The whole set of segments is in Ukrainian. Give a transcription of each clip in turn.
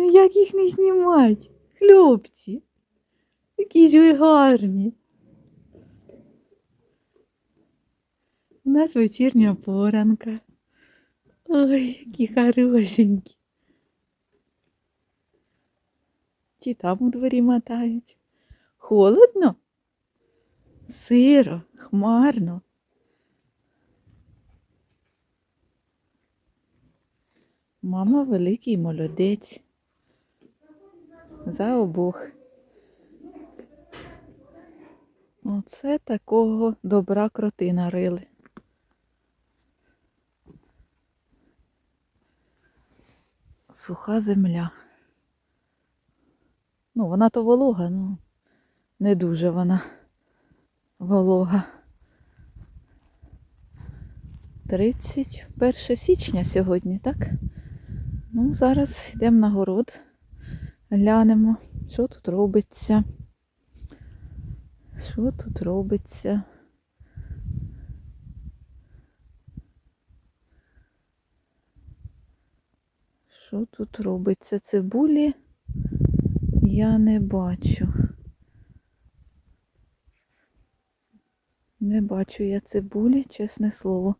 Ну як їх не знімати? Хлопці. Якісь ви гарні. У нас вечірня поранка. Ой, які хорошенькі. Ті там у дворі мотають. Холодно? Сиро, хмарно. Мама великий молодець. За обох. Оце такого добра кроти нарили. Суха земля. Ну, вона то волога, ну не дуже вона волога. 31 січня сьогодні, так? Ну, зараз йдемо на город, глянемо, що тут робиться. Що тут робиться? Що тут робиться? Цибулі я не бачу. Не бачу я цибулі, чесне слово.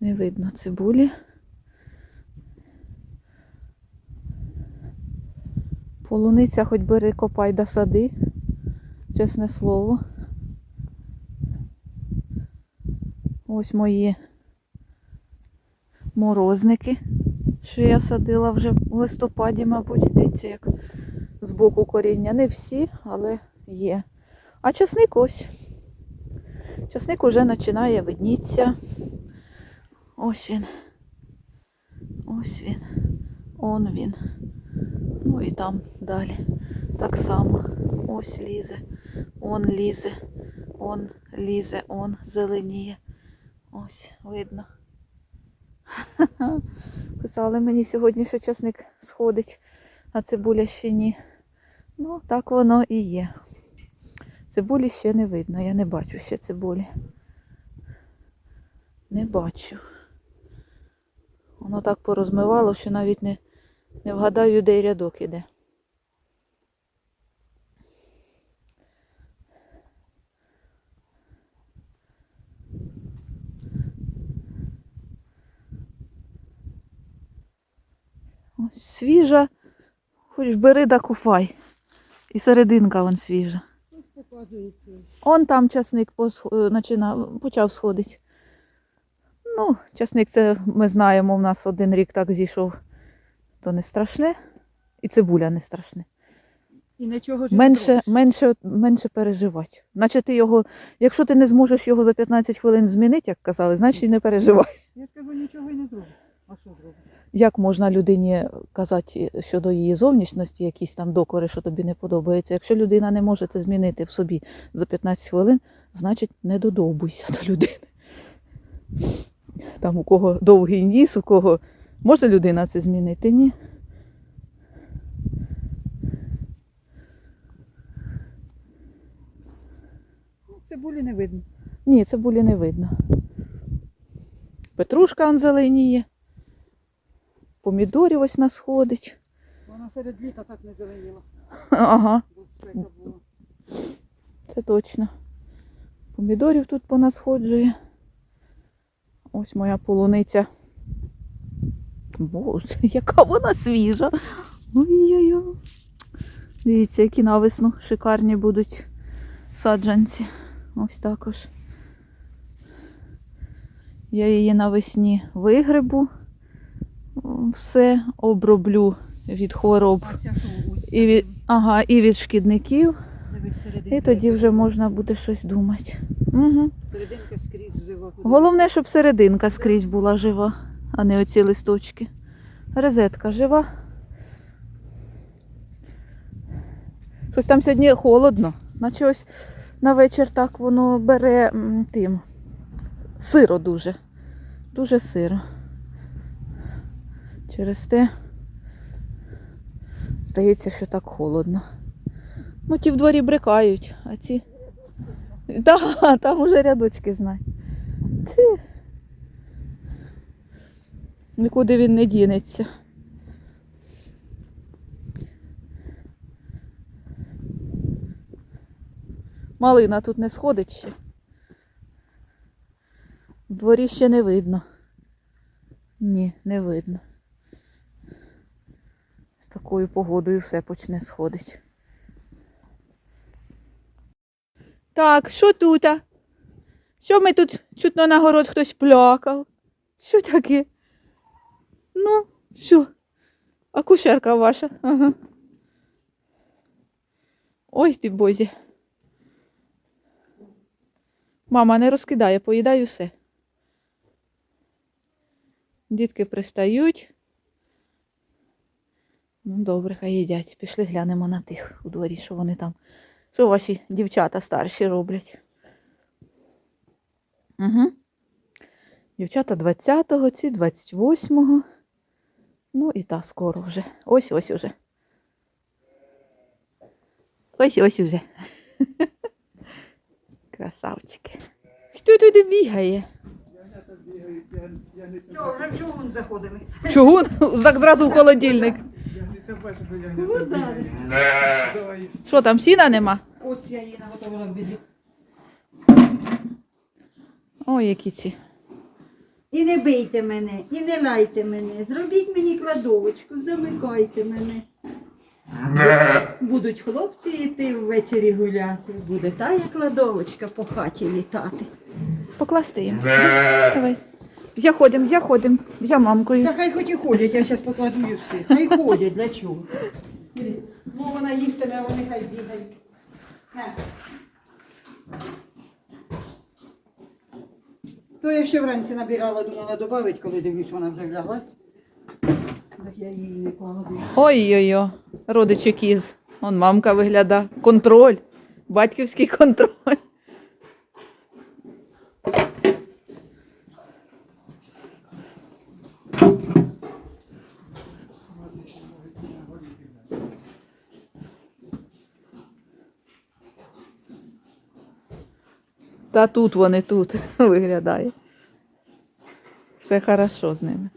Не видно цибулі. Полуниця хоч бери копай да сади, чесне слово. Ось мої морозники, що я садила вже в листопаді, мабуть, дивіться, як з боку коріння. Не всі, але є. А часник ось. Часник уже починає виднітися. Ось він. Ось він. Он він. Ну і там далі. Так само. Ось лізе. Он лізе. Он лізе, он зеленіє. Ось, видно. Писали мені сьогодні, що часник сходить, а цибуля ще ні. Ну, так воно і є. Цибулі ще не видно, я не бачу ще цибулі. Не бачу. Воно так порозмивало, що навіть не, не вгадаю, де й рядок іде. Ось свіжа, хоч бери да купай. І серединка вон свіжа. Он там часник е, почав сходити. Ну, часник це ми знаємо, у нас один рік так зійшов, то не страшне. І цибуля не страшне. І нічого ж Менше, менше, менше переживати. Наче ти його, якщо ти не зможеш його за 15 хвилин змінити, як казали, значить і не переживай. Я скажу, нічого і не зробиш. А що зробиш? Як можна людині казати щодо її зовнішності, якісь там докори, що тобі не подобається. Якщо людина не може це змінити в собі за 15 хвилин, значить не додовбуйся до людини. Там у кого довгий ніс, у кого може людина це змінити? Ні. Ну, Цибулі не видно. Ні, цибулі не видно. Петрушка он зеленіє. Помідорів ось нас ходить. Вона серед літа так не зеленіла, Ага. Це точно. Помідорів тут понасходжує. Ось моя полуниця. Боже, яка вона свіжа. Ой-ой-ой. Дивіться, які навесну шикарні будуть саджанці. Ось також. Я її навесні вигребу. Все оброблю від хвороб і від, ага, і від шкідників. І тоді вже можна буде щось думати. Угу. Серединка скрізь жива. Головне, щоб серединка скрізь була жива, а не оці листочки. Розетка жива. Щось там сьогодні холодно. Наче ось на вечір так воно бере тим. Сиро дуже. Дуже сиро. Через те здається, що так холодно. Ну, ті в дворі брикають, а ці. Так, там уже рядочки знай. Ти. Нікуди він не дінеться. Малина тут не сходить ще. В дворі ще не видно. Ні, не видно. З такою погодою все почне сходить. Так, що тут? Що ми тут чутно на город хтось плакав? Що таке? Ну, що? Акушерка ваша. Ага. Ой ти бозі. Мама не розкидає, поїдай усе. Дітки пристають. Ну, добре, хай їдять. Пішли глянемо на тих у дворі, що вони там. Що ваші дівчата старші роблять? Угу. Дівчата 20-го, ці 28-го. Ну і та скоро вже. Ось ось уже. Ось ось уже. Красавчики. Хто туди бігає? Що, вже в чому заходили? Чого? Так зразу в холодильник. Що там, сіна нема? Ось я її наготовила в біді. Ой, які ці. І не бийте мене, і не лайте мене. Зробіть мені кладовочку, замикайте мене. Будуть хлопці йти ввечері гуляти. Буде тая кладовочка по хаті літати. Покласти їм. Давай. Я ходим, я ходим. Я мамкою. Та хай хоч і ходять, я зараз покладу і все. Хай ходять, для чого? Ну, вона їстиме, а вони хай бігають. На. То я ще вранці набирала, думала додати, коли дивлюсь, вона вже вляглась. Так я її не кладу. Ой-ой-ой, родичі кіз. Он мамка вигляда. Контроль. Батьківський контроль. Та тут вони тут виглядає. Все хорошо з ними.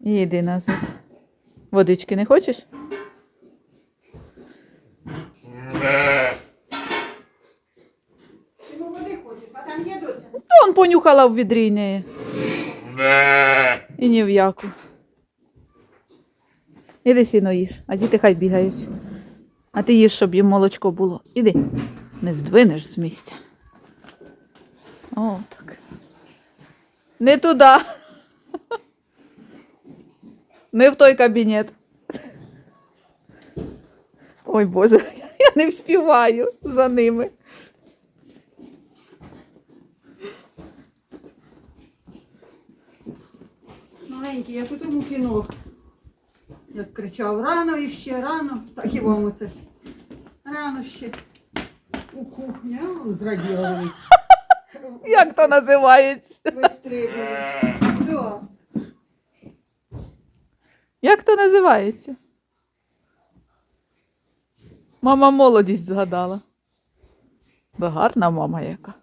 І назад. Водички не хочеш? Ти води хочеш, а там є доця? То он понюхала в відрі й не. І ні в яку. Іди сіно їж, а діти хай бігають. А ти їж, щоб їм молочко було. Іди. Не здвинеш з місця. О, так. Не туди. Не в той кабінет. Ой Боже, я не вспіваю за ними. Маленький, як у тому кіно. Як кричав рано іще, рано, так і вам оце. Рано ще. У кухні, а он зраділи Як то називається? вистрибували. Да. Як то називається? Мама молодість згадала. Да гарна мама яка.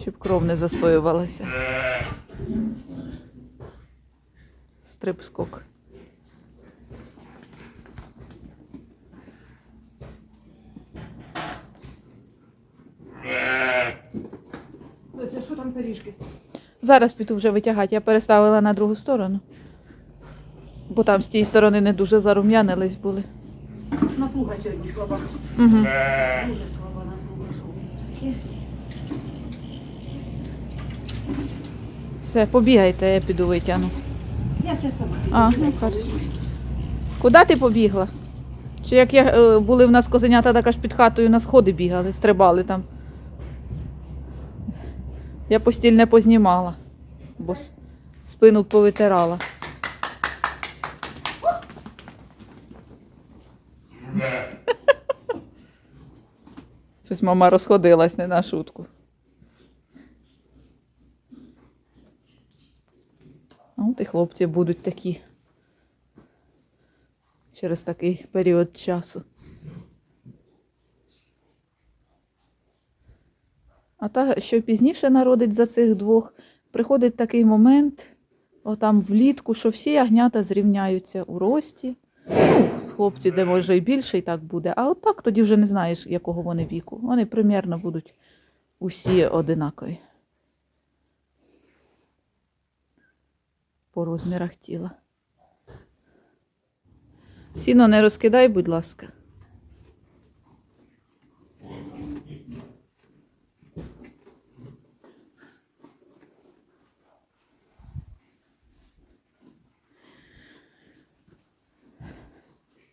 Щоб кров не застоювалася. Стрип-скок. Доця, що там пиріжки? Зараз піду вже витягати. Я переставила на другу сторону. Бо там з тієї сторони не дуже зарум'янились були. Напруга сьогодні слаба. Угу. Дуже слаба напруга. Що воно таке? Все, побігайте, я піду витягну. Я ще сама. А, ну, хорошо. Куди ти побігла? Чи як я, е, були в нас козенята, так аж під хатою на сходи бігали, стрибали там. Я постіль не познімала, бо с- спину повитирала. Щось мама розходилась не на шутку. От і хлопці будуть такі через такий період часу. А та, що пізніше народить за цих двох, приходить такий момент, отам влітку, що всі ягнята зрівняються у рості. Ну, хлопці, де може і більше, і так буде. А от так тоді вже не знаєш, якого вони віку. Вони примірно будуть усі одинакові. По розмірах тіла. Сіно не розкидай, будь ласка.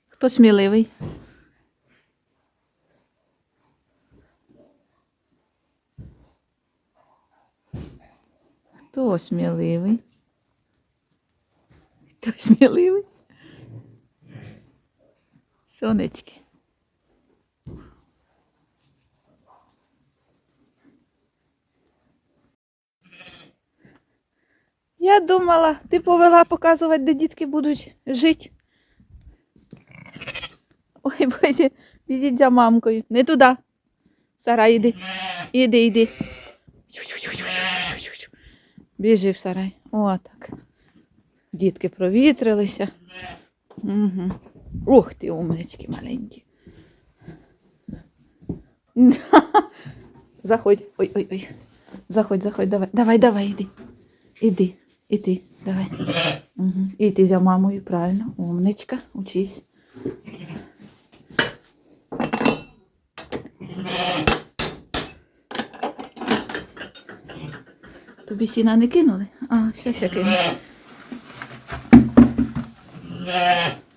Хто сміливий? Хто сміливий? Хто сміливий? Сонечки. Я думала, ти повела показувати, де дітки будуть жити. Ой, боже, біжіть за мамкою. Не туди. Сарай, іди. Іди, іди. Біжи в сарай. О, так. Дітки провітрилися. Угу. Ух ти, умнички маленькі. Заходь. Ой, ой, ой. Заходь, заходь, давай. Давай, давай, іди. Іди, іди, давай. Угу. Іди за мамою, правильно. Умничка, учись. Тобі сіна не кинули? А, щас я кину. Nah.